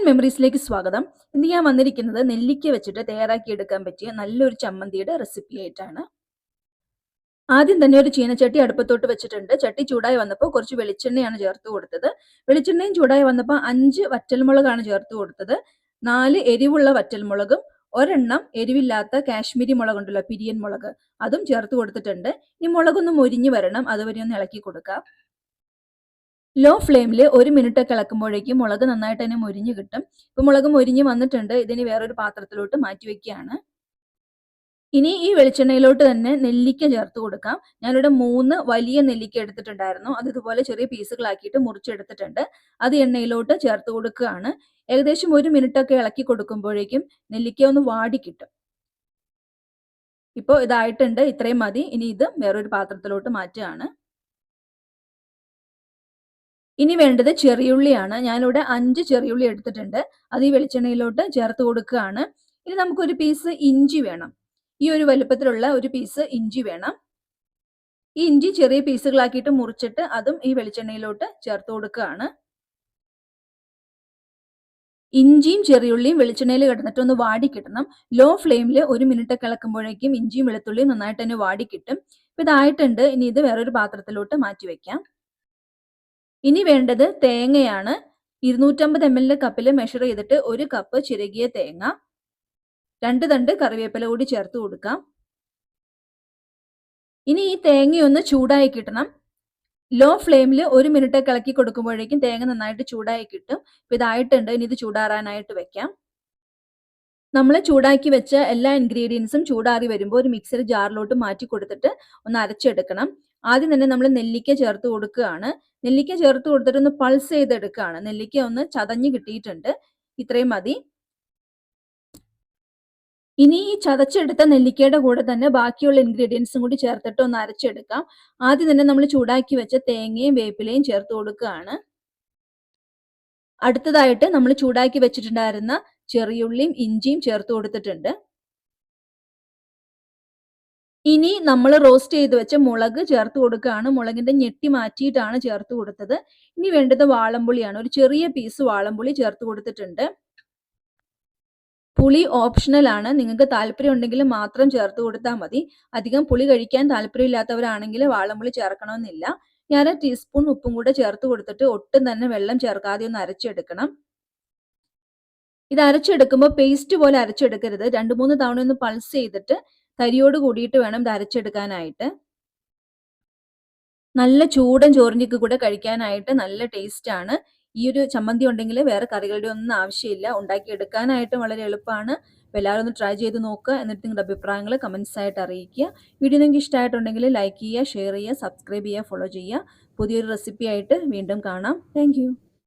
Kitchen മെമ്മറീസിലേക്ക് സ്വാഗതം. ഇന്ന് ഞാൻ വന്നിരിക്കുന്നത് നെല്ലിക്ക വെച്ചിട്ട് തയ്യാറാക്കി എടുക്കാൻ പറ്റിയ നല്ലൊരു ചമ്മന്തിയുടെ റെസിപ്പി ആയിട്ടാണ്. ആദ്യം തന്നെ ഒരു ചീനച്ചട്ടി അടുപ്പത്തോട്ട് വെച്ചിട്ടുണ്ട്. ചട്ടി ചൂടായി വന്നപ്പോൾ കുറച്ച് വെളിച്ചെണ്ണയാണ് ചേർത്ത് കൊടുത്തത്. വെളിച്ചെണ്ണയും ചൂടായി വന്നപ്പോൾ അഞ്ച് വറ്റൽമുളകാണ് ചേർത്ത് കൊടുത്തത്. നാല് എരിവുള്ള വറ്റൽമുളകും ഒരെണ്ണം എരിവില്ലാത്ത കാശ്മീരി മുളകുണ്ടല്ലോ പിരിയൻ മുളക്. അതും ചേർത്ത് കൊടുത്തിട്ടുണ്ട്. ഈ മുളകൊന്ന് മൊരിഞ്ഞു വരണം. അതുവരെ ഒന്ന് ഇളക്കി കൊടുക്കാം. ലോ ഫ്ലെയിമിൽ ഒരു മിനിറ്റ് ഒക്കെ ഇളക്കുമ്പോഴേക്കും മുളക് നന്നായിട്ട് തന്നെ മൊരിഞ്ഞ് കിട്ടും. ഇപ്പൊ മുളക് മൊരിഞ്ഞ് വന്നിട്ടുണ്ട്. ഇതിന് വേറൊരു പാത്രത്തിലോട്ട് മാറ്റി വെക്കുകയാണ്. ഇനി ഈ വെളിച്ചെണ്ണയിലോട്ട് തന്നെ നെല്ലിക്ക ചേർത്ത് കൊടുക്കാം. ഞാനിവിടെ മൂന്ന് വലിയ നെല്ലിക്ക എടുത്തിട്ടുണ്ടായിരുന്നു. അത് ഇതുപോലെ ചെറിയ പീസുകളാക്കിയിട്ട് മുറിച്ചെടുത്തിട്ടുണ്ട്. അത് എണ്ണയിലോട്ട് ചേർത്ത് കൊടുക്കുകയാണ്. ഏകദേശം ഒരു മിനിറ്റ് ഒക്കെ ഇളക്കി കൊടുക്കുമ്പോഴേക്കും നെല്ലിക്ക ഒന്ന് വാടി കിട്ടും. ഇപ്പോൾ ഇതായിട്ടുണ്ട്. ഇത്രയും മതി. ഇനി ഇത് വേറൊരു പാത്രത്തിലോട്ട് മാറ്റുകയാണ്. ഇനി വേണ്ടത് ചെറിയുള്ളിയാണ്. ഞാനിവിടെ അഞ്ച് ചെറിയുള്ളി എടുത്തിട്ടുണ്ട്. അത് ഈ വെളിച്ചെണ്ണയിലോട്ട് ചേർത്ത് കൊടുക്കുകയാണ്. ഇനി നമുക്കൊരു പീസ് ഇഞ്ചി വേണം. ഈ ഒരു വലുപ്പത്തിലുള്ള ഒരു പീസ് ഇഞ്ചി വേണം. ഈ ഇഞ്ചി ചെറിയ പീസുകളാക്കിയിട്ട് മുറിച്ചിട്ട് അതും ഈ വെളിച്ചെണ്ണയിലോട്ട് ചേർത്ത് കൊടുക്കുകയാണ്. ഇഞ്ചിയും ചെറിയുള്ളിയും വെളിച്ചെണ്ണയിൽ കിടന്നിട്ട് ഒന്ന് വാടി കിട്ടണം. ലോ ഫ്ലെയിമിൽ ഒരു മിനിറ്റ് ഒക്കെ ഇളക്കുമ്പോഴേക്കും ഇഞ്ചിയും വെളുത്തുള്ളിയും നന്നായിട്ട് തന്നെ വാടി കിട്ടും. ഇതായിട്ടുണ്ട്. ഇനി ഇത് വേറൊരു പാത്രത്തിലോട്ട് മാറ്റി വെക്കാം. ഇനി വേണ്ടത് തേങ്ങയാണ്. ഇരുന്നൂറ്റമ്പത് എം എൽ കപ്പിൽ മെഷർ ചെയ്തിട്ട് ഒരു കപ്പ് ചിരകിയ തേങ്ങ. രണ്ട് തണ്ട് കറിവേപ്പില കൂടി ചേർത്ത് കൊടുക്കാം. ഇനി ഈ തേങ്ങയൊന്ന് ചൂടായി കിട്ടണം. ലോ ഫ്ലെയിമിൽ ഒരു മിനിറ്റ് കിളക്കി കൊടുക്കുമ്പോഴേക്കും തേങ്ങ നന്നായിട്ട് ചൂടായി കിട്ടും. ഇപ്പൊ ഇതായിട്ടുണ്ട്. ഇനി ഇത് ചൂടാറാനായിട്ട് വെക്കാം. നമ്മൾ ചൂടാക്കി വെച്ച എല്ലാ ഇൻഗ്രീഡിയൻസും ചൂടാറി വരുമ്പോൾ ഒരു മിക്സർ ജാറിലോട്ട് മാറ്റി കൊടുത്തിട്ട് ഒന്ന് അരച്ചെടുക്കണം. ആദ്യം തന്നെ നമ്മൾ നെല്ലിക്ക ചേർത്ത് കൊടുക്കുകയാണ്. നെല്ലിക്ക ചേർത്ത് കൊടുത്തിട്ട് ഒന്ന് പൾസ് ചെയ്തെടുക്കുകയാണ്. നെല്ലിക്ക ഒന്ന് ചതഞ്ഞ് കിട്ടിയിട്ടുണ്ട്. ഇത്രയും മതി. ഇനി ഈ ചതച്ചെടുത്ത നെല്ലിക്കയുടെ കൂടെ തന്നെ ബാക്കിയുള്ള ഇൻഗ്രീഡിയൻസും കൂടി ചേർത്തിട്ട് ഒന്ന് അരച്ചെടുക്കാം. ആദ്യം തന്നെ നമ്മൾ ചൂടാക്കി വെച്ച തേങ്ങയും വേപ്പിലയും ചേർത്ത് കൊടുക്കുകയാണ്. അടുത്തതായിട്ട് നമ്മൾ ചൂടാക്കി വെച്ചിട്ടുണ്ടായിരുന്ന ചെറിയുള്ളിയും ഇഞ്ചിയും ചേർത്ത് കൊടുത്തിട്ടുണ്ട്. ഇനി നമ്മൾ റോസ്റ്റ് ചെയ്ത് വെച്ച മുളക് ചേർത്ത് കൊടുക്കുകയാണ്. മുളകിന്റെ ഞെട്ടി മാറ്റിയിട്ടാണ് ചേർത്ത് കൊടുത്തത്. ഇനി വേണ്ടത് വാളംപുളിയാണ്. ഒരു ചെറിയ പീസ് വാളംപുളി ചേർത്ത് കൊടുത്തിട്ടുണ്ട്. പുളി ഓപ്ഷണൽ ആണ്. നിങ്ങൾക്ക് താല്പര്യം ഉണ്ടെങ്കിൽ മാത്രം ചേർത്ത് കൊടുത്താൽ മതി. അധികം പുളി കഴിക്കാൻ താല്പര്യമില്ലാത്തവരാണെങ്കിൽ വാളംപുളി ചേർക്കണമെന്നില്ല. ഞാൻ ടീസ്പൂൺ ഉപ്പും കൂടെ ചേർത്ത് കൊടുത്തിട്ട് ഒട്ടും തന്നെ വെള്ളം ചേർക്കാതെ ഒന്ന് അരച്ചെടുക്കണം. ഇത് അരച്ചെടുക്കുമ്പോൾ പേസ്റ്റ് പോലെ അരച്ചെടുക്കരുത്. രണ്ട് മൂന്ന് തവണ ഒന്ന് പൾസ് ചെയ്തിട്ട് തരിയോട് കൂടിയിട്ട് വേണം അരച്ചെടുക്കാനായിട്ട്. നല്ല ചൂടൻ ചോറിന്റെ കൂടെ കഴിക്കാനായിട്ട് നല്ല ടേസ്റ്റ് ആണ് ഈ ഒരു ചമ്മന്തി ഉണ്ടെങ്കിൽ വേറെ കറികളുടെ ഒന്നും ആവശ്യമില്ല. ഉണ്ടാക്കിയെടുക്കാനായിട്ട് വളരെ എളുപ്പമാണ്. എല്ലാവരും ഒന്ന് ട്രൈ ചെയ്ത് നോക്കുക. എന്നിട്ട് നിങ്ങളുടെ അഭിപ്രായങ്ങൾ കമൻസ് ആയിട്ട് അറിയിക്കുക. വീഡിയോ നിങ്ങൾക്ക് ഇഷ്ടമായിട്ടുണ്ടെങ്കിൽ ലൈക്ക് ചെയ്യുക ഷെയർ ചെയ്യുക സബ്സ്ക്രൈബ് ചെയ്യുക ഫോളോ ചെയ്യുക. പുതിയൊരു റെസിപ്പി ആയിട്ട് വീണ്ടും കാണാം. താങ്ക്